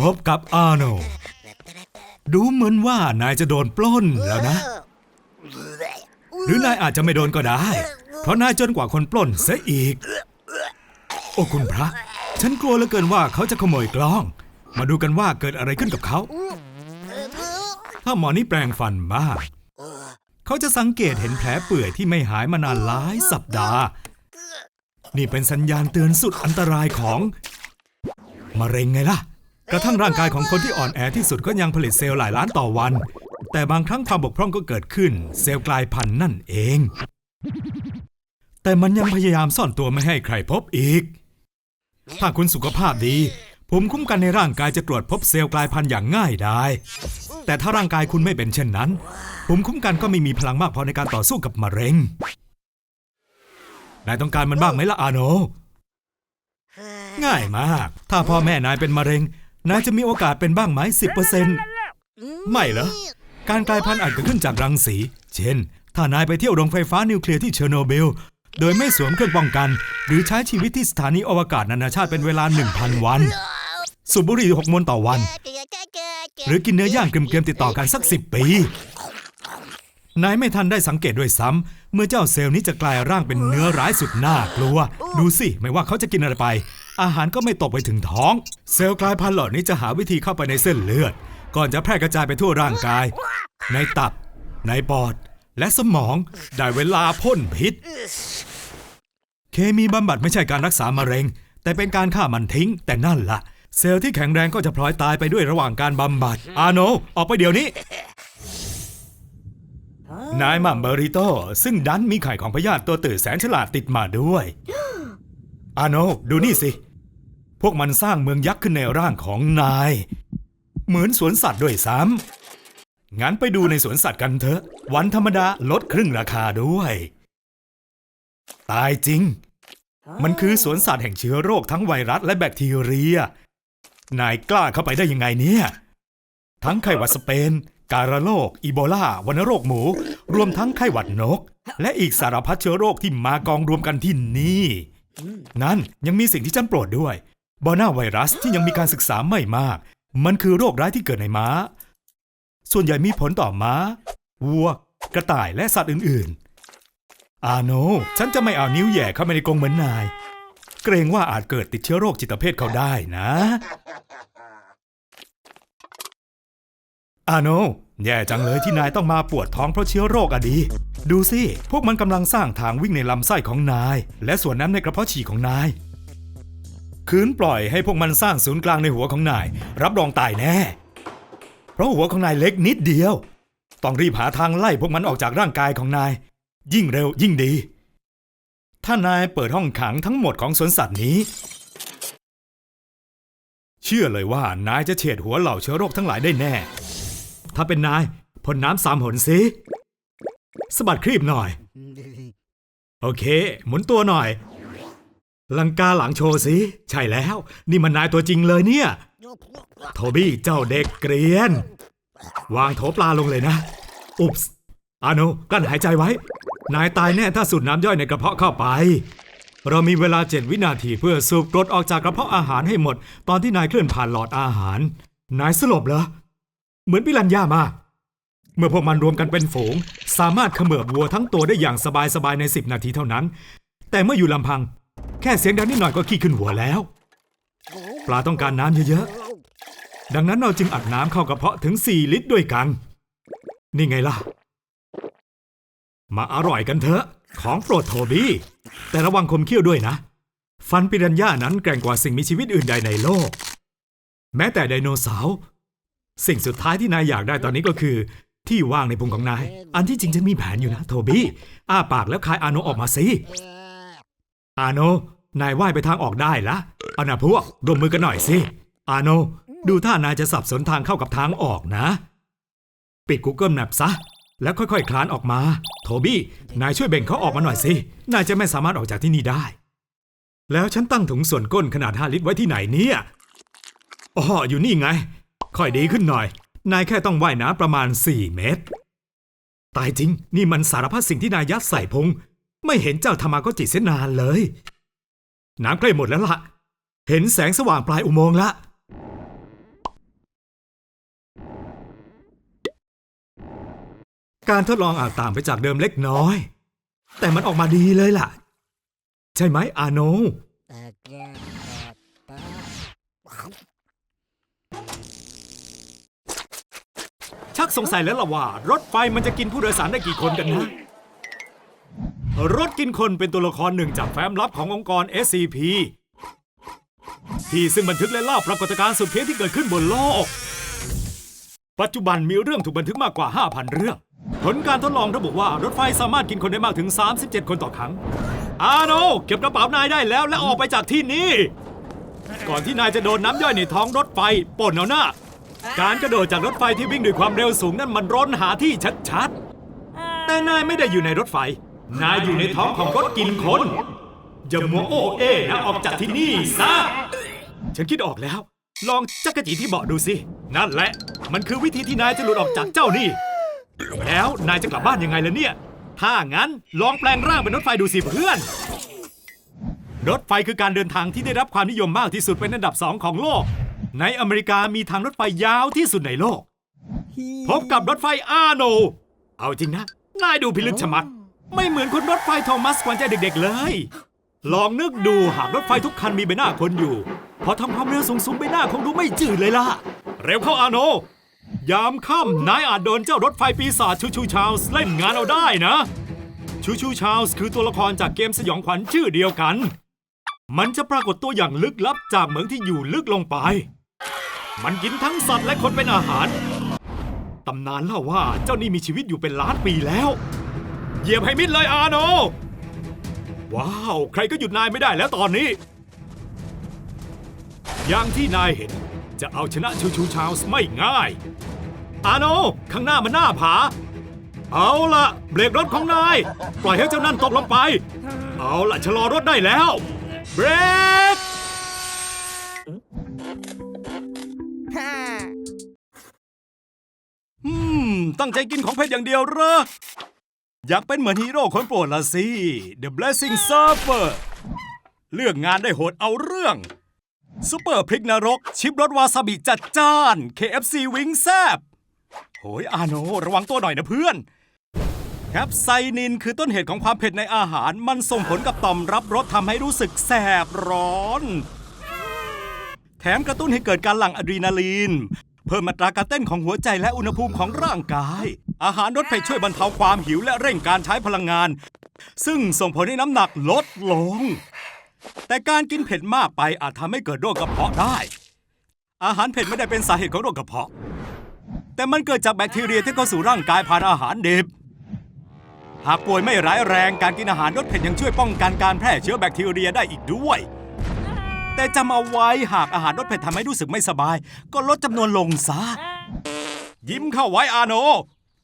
พบกับอาโน ดูเหมือนว่านายจะโดนปล้นแล้วนะ หรือนายอาจจะไม่โดนก็ได้ เพราะนายจนกว่าคนปล้นเสียอีก โอ้คุณพระ ฉันกลัวเหลือเกินว่าเขาจะขโมยกล้อง มาดูกันว่าเกิดอะไรขึ้นกับเขา ถ้าหมอนี่แปลงฟันบ้างเขาจะสังเกตเห็นแผลเปื่อยที่ไม่หายมานานหลายสัปดาห์ นี่เป็นสัญญาณเตือนสุดอันตรายของมะเร็งไงล่ะ กระทั่งร่างกายของคนที่อ่อนแอที่สุดก็ยังผลิตเซลล์หลายล้านต่อวัน แต่บางครั้งความบกพร่องก็เกิดขึ้น เซลล์กลายพันธุ์นั่นเอง แต่มันยังพยายามซ่อนตัวไม่ให้ใครพบอีก ถ้าคุณสุขภาพดีภูมิคุ้มกันในร่างกายจะตรวจพบเซลล์กลายพันธุ์อย่างง่ายได้ แต่ถ้าร่างกายคุณไม่เป็นเช่นนั้นภูมิคุ้มกันก็ไม่มีพลังมากพอในการต่อสู้กับมะเร็งนายต้องการมันบ้างไหมล่ะอาโน ง่ายมาก ถ้าพ่อแม่นายเป็นมะเร็ง นายจะมีโอกาสเป็นบ้างไหมสิบเปอร์เซ็นต์ไม่เหรอ การกลายพันธุ์อาจเกิดขึ้นจากรังสี เช่น ถ้านายไปเที่ยวโรงไฟฟ้านิวเคลียร์ที่เชอร์โนเบล โดยไม่สวมเครื่องป้องกัน หรือใช้ชีวิตที่สถานีอวกาศนานาชาติเป็นเวลา 1,000 วัน สูบบุหรี่หกมวนต่อวัน หรือกินเนื้อย่างเกรียมๆติดต่อกันสักสิบปี นายไม่ทันได้สังเกตด้วยซ้ำเมื่อเจ้าเซลล์นี้จะกลายร่างเป็นเนื้อร้ายสุดน่ากลัว ดูสิ ไม่ว่าเขาจะกินอะไรไป อาหารก็ไม่ตกไปถึงท้อง เซลล์กลายพันธุ์เหล่านี้จะหาวิธีเข้าไปในเส้นเลือด ก่อนจะแพร่กระจายไปทั่วร่างกาย ในตับ ในปอด และสมอง ได้เวลาพ่นพิษ เคมีบำบัดไม่ใช่การรักษามะเร็ง แต่เป็นการฆ่ามันทิ้ง แต่นั่นล่ะ เซลล์ที่แข็งแรงก็จะพลอยตายไปด้วยระหว่างการบำบัด อาโน ออกไปเดี๋ยวนี้นายมัมเบอริโตซึ่งดันมีไข่ของพยาธิตัวตื่นแสนฉลาดติดมาด้วย อาโน ดูนี่สิ พวกมันสร้างเมืองยักษ์ขึ้นในร่างของนาย เหมือนสวนสัตว์ด้วยซ้ำงั้นไปดูในสวนสัตว์กันเถอะ วันธรรมดาลดครึ่งราคาด้วย ตายจริง มันคือสวนสัตว์แห่งเชื้อโรคทั้งไวรัสและแบคทีเรีย นายกล้าเข้าไปได้ยังไงเนี่ย ทั้งไข้หวัดสเปน การะโรค อีโบลาวัณโรคหมู รวมทั้งไข้หวัดนก และอีกสารพัดเชื้อโรคที่มากองรวมกันที่นี่ นั่นยังมีสิ่งที่ฉันโปรดด้วย บอนาไวรัสที่ยังมีการศึกษาไม่มาก มันคือโรคร้ายที่เกิดในม้า ส่วนใหญ่มีผลต่อม้า วัว กระต่ายและสัตว์อื่นๆ อาโน ฉันจะไม่เอานิ้วแย่เข้าไปในกรงเหมือนนาย เกรงว่าอาจเกิดติดเชื้อโรคจิตเภทเขาได้นะ อาโน แย่จังเลยที่นายต้องมาปวดท้องเพราะเชื้อโรคอะดี ดูสิ พวกมันกำลังสร้างทางวิ่งในลำไส้ของนาย และส่วนน้ำในกระเพาะฉี่ของนาย คืนปล่อยให้พวกมันสร้างศูนย์กลางในหัวของนาย รับรองตายแน่ เพราะหัวของนายเล็กนิดเดียว ต้องรีบหาทางไล่พวกมันออกจากร่างกายของนาย ยิ่งเร็วยิ่งดี ถ้านายเปิดห้องขังทั้งหมดของสวนสัตว์นี้ เชื่อเลยว่านายจะเฉียดหัวเหล่าเชื้อโรคทั้งหลายได้แน่ ถ้าเป็นนายพ่นน้ำสามหนสิสะบัดครีบหน่อย โอเค หมุนตัวหน่อย ลังกาหลังโชว์สิ ใช่แล้ว นี่มันนายตัวจริงเลยเนี่ย โทบี้เจ้าเด็กเกรียน วางโถปลาลงเลยนะ อุปส์อาโนกลั้นหายใจไว้ นายตายแน่ถ้าสูดน้ำย่อยในกระเพาะเข้าไป เรามีเวลาเจ็ดวินาทีเพื่อสูบกรดออกจากกระเพาะอาหารให้หมด ตอนที่นายเคลื่อนผ่านหลอดอาหาร นายสลบเหรอ เหมือนปิรันย่ามากเมื่อพวกมันรวมกันเป็นฝูง สามารถเขมือบวัวทั้งตัวได้อย่างสบายๆใน 10 นาทีเท่านั้น แต่เมื่ออยู่ลำพัง แค่เสียงดังนิดหน่อยก็ขี้ขึ้นหัวแล้ว ปลาต้องการน้ำเยอะๆ ดังนั้นเราจึงอัดน้ำเข้ากระเพาะถึง 4 ลิตรด้วยกัน นี่ไงล่ะ มาอร่อยกันเถอะ ของโปรดโทบี้ แต่ระวังคมเขี้ยวด้วยนะ ฟันปิรันย่านั้นแกร่งกว่าสิ่งมีชีวิตอื่นใดในโลก แม้แต่ไดโนเสาร์ สิ่งสุดท้ายที่นายอยากได้ตอนนี้ก็คือ ที่ว่างในพุงของนาย อันที่จริงจะมีแผนอยู่นะ โทบี้ อ้าปากแล้วคายอาโนออกมาสิ อาโน นายว่ายไปทางออกได้ละเอานะพวกร่วมมือกันหน่อยสิ อาโน ดูท่านายจะสับสนทางเข้ากับทางออกนะ ปิด Google Map ซะ แล้วค่อยๆ คลานออกมา โทบี้ นายช่วยเบ่งเขาออกมาหน่อยสิ นายจะไม่สามารถออกจากที่นี่ได้ แล้วฉันตั้งถุงส่วนก้นขนาด 5 ลิตรไว้ที่ไหนเนี่ยอ๋ออยู่นี่ไง ค่อยดีขึ้นหน่อย นายแค่ต้องว่ายน้ำประมาณ 4 เมตร ตายจริง นี่มันสารพัดสิ่งที่นายยัดใส่พง ไม่เห็นเจ้าธรรมาก็จิเสนานเลย น้ำใกล้หมดแล้วละ่ะ เห็นแสงสว่างปลายอุโมงค์ละ การทดลองอาจต่างไปจากเดิมเล็กน้อย แต่มันออกมาดีเลยล่ะ ใช่ไหมอาโน ชักสงสัยแล้วล่ะว่า รถไฟมันจะกินผู้โดยสารได้กี่คนกันนะ รถกินคนเป็นตัวละครหนึ่งจากแฟ้มลับขององค์กร SCP ที่ซึ่งบันทึกและเล่าปรากฏการณ์สุดเพี้ยนที่เกิดขึ้นบนโลก ปัจจุบันมีเรื่องถูกบันทึกมากกว่า 5,000 เรื่อง ผลการทดลองระบุว่ารถไฟสามารถกินคนได้มากถึง 37 คนต่อครั้ง อาโนเก็บกระเป๋านายได้แล้วและออกไปจากที่นี่ ก่อนที่นายจะโดนน้ำย่อยในท้องรถไฟป่นเอาหน้า การกระโดดจากรถไฟที่วิ่งด้วยความเร็วสูงนั่นมันร้นหาที่ชัดๆ แต่นายไม่ได้อยู่ในรถไฟ นายอยู่ในท้องของรถกินคน อย่ามัวโอ้เอ้นะออกจากที่นี่ซะ ฉันคิดออกแล้ว ลองจักรจีที่เบาะดูสิ นั่นแหละ มันคือวิธีที่นายจะหลุดออกจากเจ้านี่ แล้วนายจะกลับบ้านยังไงล่ะเนี่ย ถ้างั้นลองแปลงร่างเป็นรถไฟดูสิเพื่อน รถไฟคือการเดินทางที่ได้รับความนิยมมากที่สุดเป็นอันดับสองของโลก ในอเมริกามีทางรถไฟยาวที่สุดในโลก พบกับรถไฟอาโน เอาจริงนะ นายดูพิลึกชะมัด ไม่เหมือนคนรถไฟโทมัสกวนใจเด็กๆเลย ลองนึกดูหากรถไฟทุกคันมีใบหน้าคนอยู่ พอทำความเร็วสูงๆใบหน้าคงดูไม่จืดเลยล่ะ เร็วเข้าอาโน ยามค่ำนายอาจโดนเจ้ารถไฟปีศาจชูชูชาวส์เล่นงานเอาได้นะ ชูชูชาวส์คือตัวละครจากเกมสยองขวัญชื่อเดียวกัน มันจะปรากฏตัวอย่างลึกลับจากเหมืองที่อยู่ลึกลงไป มันกินทั้งสัตว์และคนเป็นอาหาร ตำนานเล่าว่าเจ้านี่มีชีวิตอยู่เป็นล้านปีแล้ว เหยียบให้มิดเลยอาโน ว้าว ใครก็หยุดนายไม่ได้แล้วตอนนี้ อย่างที่นายเห็นจะเอาชนะชูชูชาวส์ไม่ง่าย อาโน ข้างหน้ามันหน้าผา เอาละเบรกรถของนาย ปล่อยให้เจ้านั่นตกลงไป เอาละชะลอรถได้แล้ว เบรก อืม ตั้งใจกินของเผ็ดอย่างเดียวเหรอ อยากเป็นเหมือนฮีโร่คนโปรดละสิ The Blessing Surfer เลือกงานได้โหดเอาเรื่องซูเปอร์พริกนรก ชิปรสวาซาบิจัดจ้าน KFC วิงแซบโหยอาโนระวังตัวหน่อยนะเพื่อน แคปไซนินคือต้นเหตุของความเผ็ดในอาหาร มันส่งผลกับต่อมรับรสทำให้รู้สึกแสบร้อน แถมกระตุ้นให้เกิดการหลั่งอะดรีนาลีน เพิ่มอัตราการเต้นของหัวใจและอุณหภูมิของร่างกาย อาหารรสเผ็ดช่วยบรรเทาความหิวและเร่งการใช้พลังงาน ซึ่งส่งผลให้น้ำหนักลดลง แต่การกินเผ็ดมากไปอาจทำให้เกิดโรคกระเพาะได้ อาหารเผ็ดไม่ได้เป็นสาเหตุของโรคกระเพาะ แต่มันเกิดจากแบคทีเรียที่เข้าสู่ร่างกายผ่านอาหารดิบหากป่วยไม่ร้ายแรงการกินอาหารรสเผ็ดยังช่วยป้องกันการแพร่เชื้อแบคทีเรียได้อีกด้วย แต่จำเอาไว้หากอาหารรสเผ็ดทำให้รู้สึกไม่สบาย ก็ลดจำนวนลงซะยิ้มเข้าไว้อาโน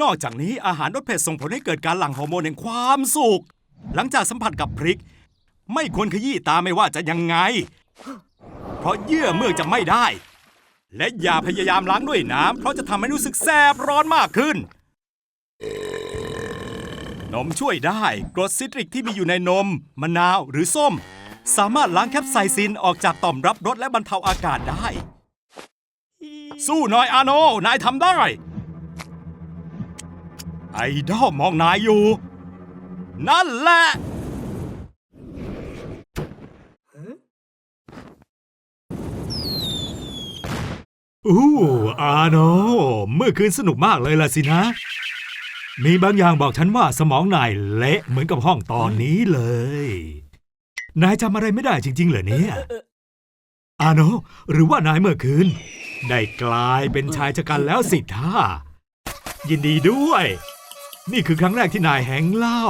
นอกจากนี้อาหารรสเผ็ดส่งผลให้เกิดการหลั่งฮอร์โมนแห่งความสุข หลังจากสัมผัสกับพริก ไม่ควรขยี้ตาไม่ว่าจะยังไง เพราะเยื่อเมือกจะไม่ได้ และอย่าพยายามล้างด้วยน้ำเพราะจะทำให้รู้สึกแสบร้อนมากขึ้น นมช่วยได้กรดซิตริกที่มีอยู่ในนม มะนาวหรือส้ม สามารถล้างแคปไซซินออกจากต่อมรับรสและบรรเทาอากาศได้ สู้หน่อยอาโนนายทำได้ ไอดอลมองนายอยู่ นั่นแหละ อู้อาโนเมื่อคืนสนุกมากเลยล่ะสินะ มีบางอย่างบอกฉันว่าสมองนายเละเหมือนกับห้องตอนนี้เลย นายจำอะไรไม่ได้จริง ๆ เหรอเนี่ย อาโนหรือว่านายเมื่อคืน ได้กลายเป็นชายชะกันแล้วสิท่า ยินดีด้วย นี่คือครั้งแรกที่นายแหงเหล้า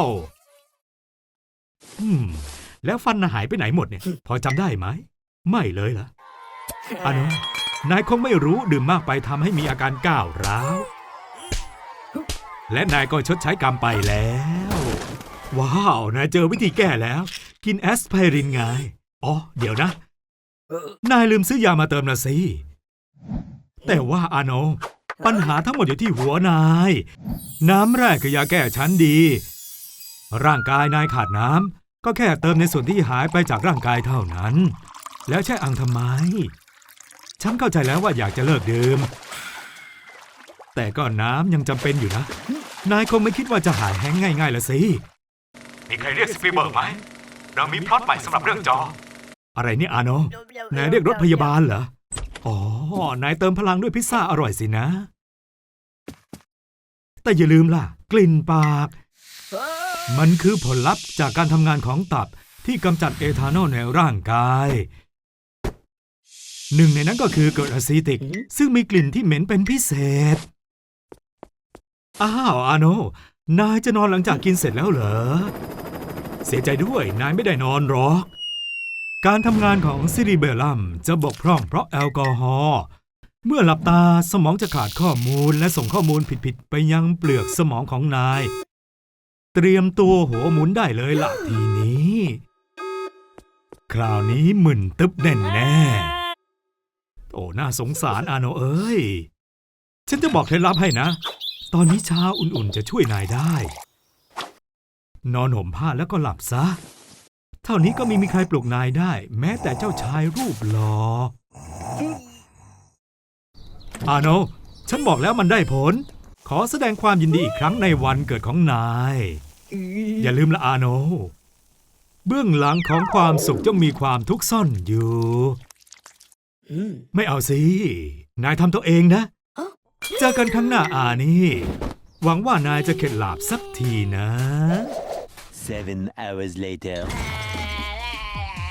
อืม แล้วฟันนายหายไปไหนหมดเนี่ย พอจำได้ไหม ไม่เลยเหรออาโนนายคงไม่รู้ดื่มมากไปทำให้มีอาการก้าวร้าว และนายก็ชดใช้กรรมไปแล้ว ว้าว นายเจอวิธีแก้แล้ว กินแอสไพรินไง อ๋อ เดี๋ยวนะ นายลืมซื้อยามาเติมนะสิ แต่ว่าอาโน ปัญหาทั้งหมดอยู่ที่หัวนาย น้ำแรกคือยาแก้ชั้นดี ร่างกายนายขาดน้ำก็แค่เติมในส่วนที่หายไปจากร่างกายเท่านั้น แล้วแช่อังทำไม ฉันเข้าใจแล้วว่าอยากจะเลิกดื่ม แต่ก็น้ำยังจำเป็นอยู่นะ นายคงไม่คิดว่าจะหายแห้งง่ายๆละสิมีใครเรียกสปีเบิร์กไหม เรามีพล็อตใหม่สำหรับเรื่องจอ อะไรเนี่ยอาโนนายเรียกรถพยาบาลเหรอ อ๋อ นายเติมพลังด้วยพิซซ่าอร่อยสินะ แต่อย่าลืมล่ะ กลิ่นปาก มันคือผลลัพธ์จากการทำงานของตับที่กำจัดเอทานอลในร่างกาย หนึ่งในนั้นก็คือเกรดอะซีติก ซึ่งมีกลิ่นที่เหม็นเป็นพิเศษ อ้าวอาโน นายจะนอนหลังจากกินเสร็จแล้วเหรอ เสียใจด้วย นายไม่ได้นอนหรอก การทำงานของซิริเบลลัมจะบกพร่องเพราะแอลกอฮอล์เมื่อหลับตาสมองจะขาดข้อมูลและส่งข้อมูลผิดๆไปยังเปลือกสมองของนาย เตรียมตัวหัวหมุนได้เลยละทีนี้ คราวนี้มึนตึ๊บแน่แน่ๆโอ้น่าสงสารอาโนเอ้ย ฉันจะบอกเคล็ดลับให้นะ ตอนนี้เช้าอุ่นๆจะช่วยนายได้ นอนห่มผ้าแล้วก็หลับซะ เท่านี้ก็ไม่มีใครปลุกนายได้ แม้แต่เจ้าชายรูปหลอ่ออาโน ฉันบอกแล้วมันได้ผล ขอแสดงความยินดีอีกครั้งในวันเกิดของนาย อย่าลืมละอาโน เบื้องหลังของความสุขย่อมมีความทุกข์ซ่อนอยู่ ไม่เอาสิ นายทำตัวเองนะ เจอกันครั้งหน้าอานี่ หวังว่านายจะเข็ดหลาบสักทีนะ Seven hours later.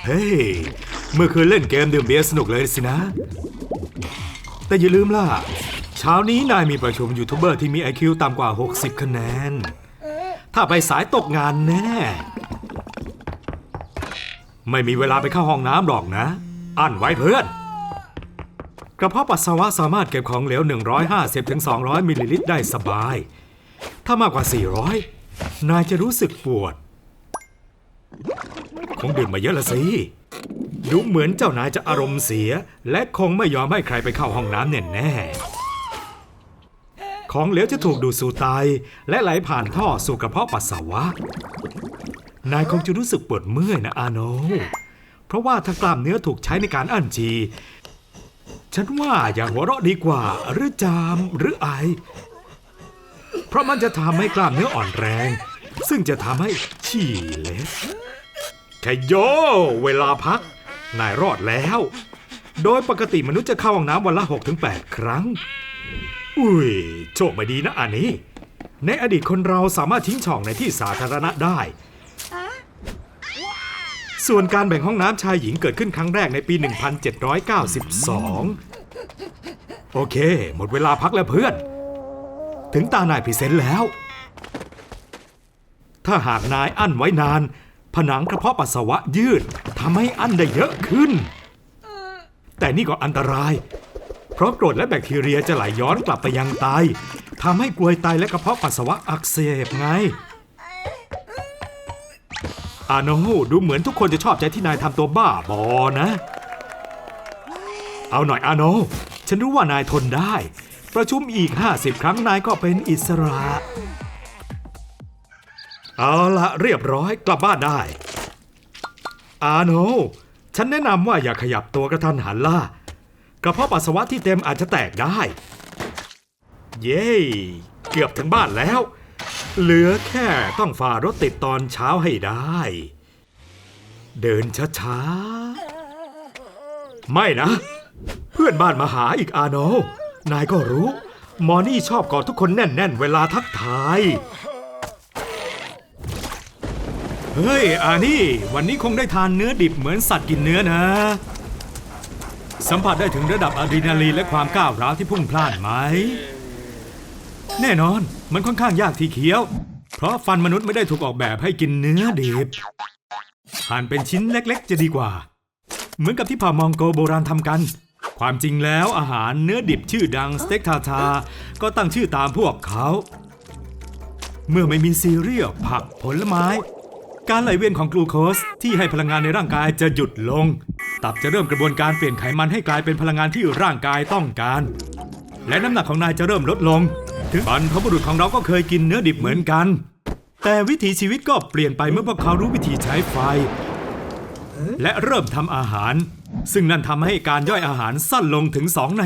เฮ้ย เมื่อคืนเล่นเกมดื่มเบียร์สนุกเลยสินะ แต่อย่าลืมล่ะ เช้านี้นายมีประชุมยูทูบเบอร์ที่มี IQ ต่ำกว่า 60 คะแนน ถ้าไปสายตกงานแน่ ไม่มีเวลาไปเข้าห้องน้ำหรอกนะ อั้นไว้เพื่อน กระเพาะปัสสาวะสามารถเก็บของเหลว 150-200 มิลลิลิตรได้สบาย ถ้ามากกว่า 400 นายจะรู้สึกปวด คงดื่มมาเยอะละสิ ดูเหมือนเจ้านายจะอารมณ์เสีย และคงไม่ยอมให้ใครไปเข้าห้องน้ำแน่แน่ของเหลวจะถูกดูดสู่ไตและไหลผ่านท่อสู่กระเพาะปัสสาวะ นายคงจะรู้สึกปวดเมื่อยนะอาโน เพราะว่าถ้ากล้ามเนื้อถูกใช้ในการอั้นฉี่ฉันว่าอย่าหัวเราะดีกว่า หรือจามหรือไอ เพราะมันจะทำให้กล้ามเนื้ออ่อนแรง ซึ่งจะทำให้ฉี่เล็ด แค่โย เวลาพัก นายรอดแล้ว โดยปกติมนุษย์จะเข้าห้องน้ำวันละ 6-8 ครั้ง อุ้ย โชคไม่ดีนะอันนี้ ในอดีตคนเราสามารถทิ้งช่องในที่สาธารณะได้ ส่วนการแบ่งห้องน้ำชายหญิงเกิดขึ้นครั้งแรกในปี 1792 โอเค หมดเวลาพักแล้วเพื่อน ถึงตานายพรีเซนต์แล้ว ถ้าหากนายอั้นไว้นาน ผนังกระเพาะปัสสาวะยืดทำให้อั้นได้เยอะขึ้น แต่นี่ก็อันตราย เพราะกรดและแบคทีเรียจะไหลย้อนกลับไปยังไตทำให้กลวยไตและกระเพาะปัสสาวะอักเสบไงอาโนดูเหมือนทุกคนจะชอบใจที่นายทำตัวบ้าบอนะ เอาหน่อยอาโนฉันรู้ว่านายทนได้ ประชุมอีก 50 ครั้งนายก็เป็นอิสระ เอาละเรียบร้อยกลับบ้านได้ อาโน ฉันแนะนำว่าอย่าขยับตัวกระทันหันล่ะ กระเพาะปัสสาวะที่เต็มอาจจะแตกได้ เย้เกือบถึงบ้านแล้ว เหลือแค่ต้องฝ่ารถติดตอนเช้าให้ได้ เดินช้าๆ ไม่นะ เพื่อนบ้านมาหาอีกอาโน นายก็รู้ มอนี่ชอบกอดทุกคนแน่น ๆ เวลาทักทาย เฮ้ย อานี่ วันนี้คงได้ทานเนื้อดิบเหมือนสัตว์กินเนื้อนะ สัมผัสได้ถึงระดับอะดรีนาลีนและความก้าวร้าวที่พุ่งพล่านไหม แน่นอน มันค่อนข้างยากทีเคี้ยว เพราะฟันมนุษย์ไม่ได้ถูกออกแบบให้กินเนื้อดิบหั่นเป็นชิ้นเล็กๆ จะดีกว่า เหมือนกับที่เผ่ามองโกโบราณทำกัน ความจริงแล้วอาหารเนื้อดิบชื่อดังสเต็กทาทา ก็ตั้งชื่อตามพวกเขา เมื่อไม่มีซีเรียลผักผลไม้ การไหลเวียนของกลูโคสที่ให้พลังงานในร่างกายจะหยุดลง ตับจะเริ่มกระบวนการเปลี่ยนไขมันให้กลายเป็นพลังงานที่ร่างกายต้องการ และน้ำหนักของนายจะเริ่มลดลง ถึงบรรพบุรุษของเราก็เคยกินเนื้อดิบเหมือนกัน แต่วิถีชีวิตก็เปลี่ยนไปเมื่อพวกเขารู้วิธีใช้ไฟ และเริ่มทำอาหาร ซึ่งนั่นทำให้การย่อยอาหารสั้นลงถึง 2 ใน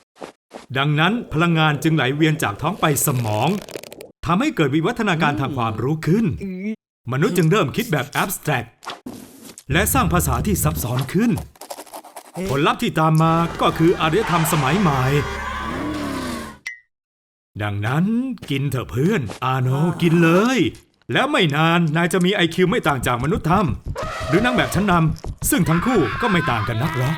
3 ดังนั้นพลังงานจึงไหลเวียนจากท้องไปสมองทำให้เกิดวิวัฒนาการทางความรู้ขึ้น มนุษย์จึงเริ่มคิดแบบ abstract และสร้างภาษาที่ซับซ้อนขึ้น ผลลัพธ์ที่ตามมาก็คืออารยธรรมสมัยใหม่ ดังนั้นกินเถอะเพื่อน อาโนกินเลย แล้วไม่นานนายจะมีไอคิวไม่ต่างจากมนุษย์ทำหรือนางแบบชั้นนำซึ่งทั้งคู่ก็ไม่ต่างกันนักหรอก